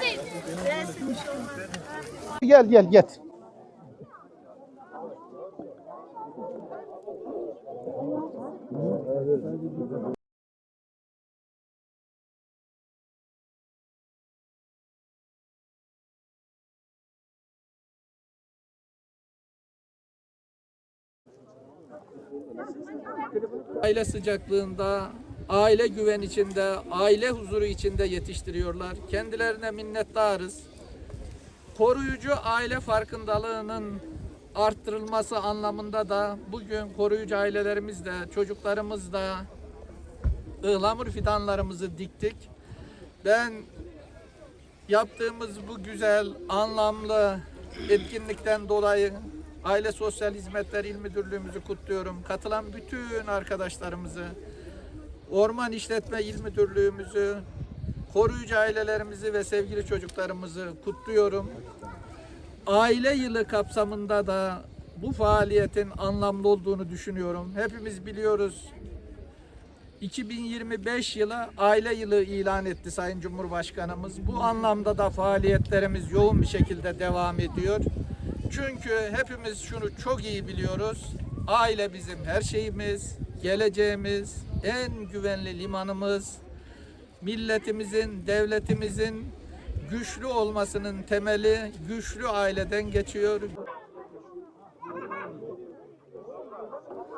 Değil. Gel gel get. Aile sıcaklığında, aile güven içinde, aile huzuru içinde yetiştiriyorlar. Kendilerine minnettarız. Koruyucu aile farkındalığının arttırılması anlamında da bugün koruyucu ailelerimiz de, çocuklarımız da ıhlamur fidanlarımızı diktik. Ben yaptığımız bu güzel, anlamlı etkinlikten dolayı Aile Sosyal Hizmetler İl Müdürlüğümüzü kutluyorum. Katılan bütün arkadaşlarımızı, Orman İşletme İl Müdürlüğümüzü, koruyucu ailelerimizi ve sevgili çocuklarımızı kutluyorum. Aile yılı kapsamında da bu faaliyetin anlamlı olduğunu düşünüyorum. Hepimiz biliyoruz 2025 yılı aile yılı ilan etti Sayın Cumhurbaşkanımız. Bu anlamda da faaliyetlerimiz yoğun bir şekilde devam ediyor. Çünkü hepimiz şunu çok iyi biliyoruz. Aile bizim her şeyimiz, geleceğimiz, en güvenli limanımız. Milletimizin, devletimizin güçlü olmasının temeli güçlü aileden geçiyor.